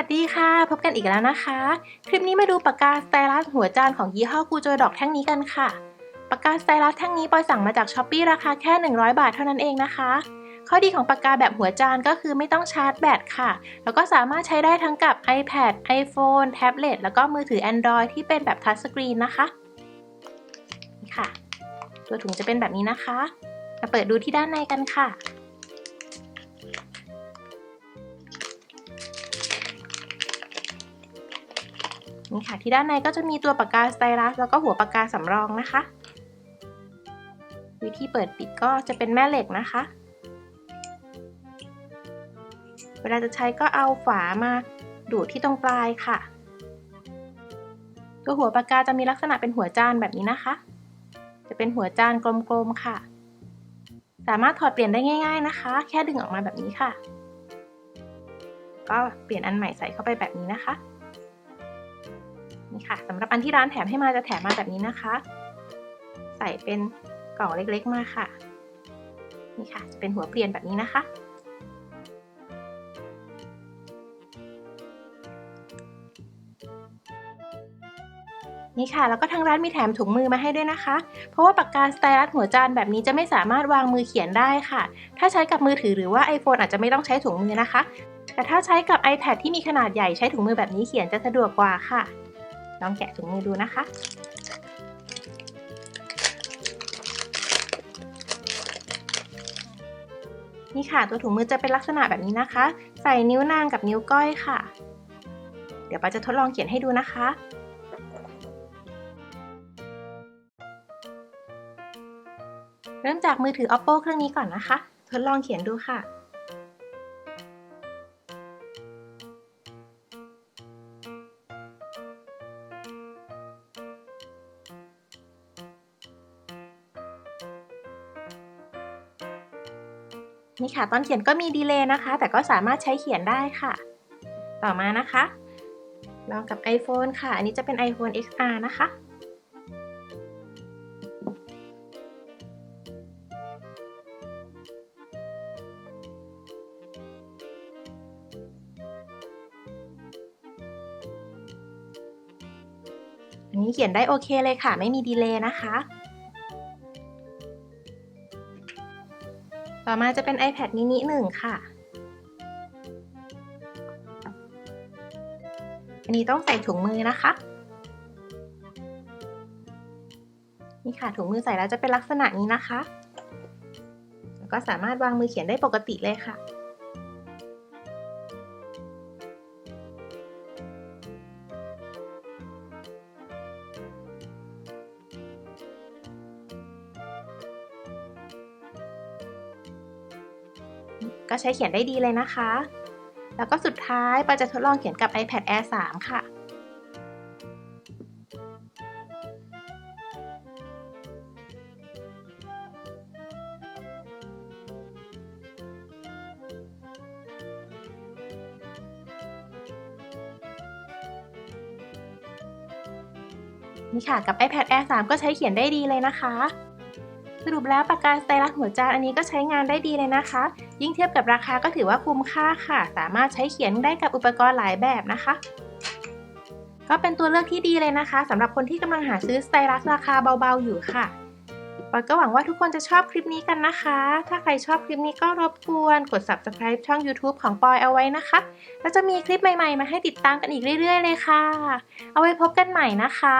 ัสดีค่ะ พบกันอีกแล้วนะคะ คลิปนี้มาดูปากกาสไตลัสหัวจานของยี่ห้อกูโจดอกแท่งนี้กันค่ะ ปากกาสไตลัสแท่งนี้ปอยสั่งมาจากช้อปปีราคาแค่ 100 บาทเท่านั้นเองนะคะ ข้อดีของปากกาแบบหัวจานก็คือไม่ต้องชาร์จแบตค่ะ แล้วก็สามารถใช้ได้ทั้งกับ iPad, iPhone, แท็บเล็ตแล้วก็มือถือ Android ที่เป็นแบบทัชสกรีนนะคะ นี่ค่ะ ตัวถุงจะเป็นแบบนี้นะคะ มาเปิดดูที่ด้านในกันค่ะ นี่ค่ะ ที่ด้านในก็จะมีตัวปากกาสไตลัสแล้วก็หัวปากกาสำรองนะคะ วิธีเปิดปิดก็จะเป็นแม่เหล็กนะคะ เวลาจะใช้ก็เอาฝามาดูดที่ตรงปลายค่ะ ตัวหัวปากกาจะมีลักษณะเป็นหัวจานแบบนี้นะคะ จะเป็นหัวจานกลมๆค่ะ สามารถถอดเปลี่ยนได้ง่าย ๆนะคะ แค่ดึงออกมาแบบนี้ค่ะ ก็เปลี่ยนอันใหม่ใส่เข้าไปแบบนี้นะคะ นี่ค่ะสำหรับอันที่ร้านแถมให้มาจะแถมมาแบบนี้นะคะ ใส่เป็นกล่องเล็กๆมาค่ะ นี่ค่ะ จะเป็นหัวเปลี่ยนแบบนี้นะคะ นี่ค่ะ แล้วก็ทางร้านมีแถมถุงมือมาให้ด้วยนะคะ เพราะว่าปากกาสไตลัสหัวจานแบบนี้จะไม่สามารถวางมือเขียนได้ค่ะ ถ้าใช้กับมือถือหรือว่า iPhone อาจจะไม่ต้องใช้ถุงมือนะคะ แต่ถ้าใช้กับ iPad ที่มีขนาดใหญ่ใช้ถุงมือแบบนี้เขียนจะสะดวกกว่าค่ะ ลองแกะถุงมือดูนะคะ นี่ค่ะตัวถุงมือจะเป็นลักษณะแบบนี้นะคะ ใส่นิ้วนางกับนิ้วก้อยค่ะ เดี๋ยวป้าจะทดลองเขียนให้ดูนะคะเริ่มจากมือถือ oppo เครื่องนี้ก่อนนะคะ ทดลองเขียนดูค่ะ นี่ค่ะ ตอนเขียนก็มีดีเลย์นะคะ แต่ก็สามารถใช้เขียนได้ค่ะ ต่อมานะคะลองกับ iPhone ค่ะ อันนี้จะเป็น iPhone XR นะคะอันนี้เขียนได้โอเคเลยค่ะ ไม่มีดีเลย์นะคะ ต่อมาจะเป็น iPad mini 1 ค่ะ อันนี้ต้องใส่ถุงมือนะคะ นี่ค่ะถุงมือใส่แล้วจะเป็นลักษณะนี้นะคะ แล้วก็สามารถวางมือเขียนได้ปกติเลยค่ะ ก็ใช้เขียนได้ดีเลยนะคะ แล้วก็สุดท้ายปาจะทดลองเขียนกับ iPad Air 3 ค่ะนี่ค่ะกับ iPad Air 3 ก็ใช้เขียนได้ดีเลยนะคะ สรุปแล้วปากกาสไตลัสหัวจานอันนี้ก็ใช้งานได้ดีเลยนะคะ ยิ่งเทียบกับราคาก็ถือว่าคุ้มค่าค่ะ สามารถใช้เขียนได้กับอุปกรณ์หลายแบบนะคะ ก็เป็นตัวเลือกที่ดีเลยนะคะสำหรับคนที่กำลังหาซื้อสไตลัสราคาเบาๆอยู่ค่ะปอยก็หวังว่าทุกคนจะชอบคลิปนี้กันนะคะ ถ้าใครชอบคลิปนี้ก็รบกวนกด subscribe ช่อง YouTube ของปอยเอาไว้นะคะ แล้วจะมีคลิปใหม่ๆ มาให้ติดตามกันอีกเรื่อยๆ เลยค่ะ เอาไว้พบกันใหม่นะคะ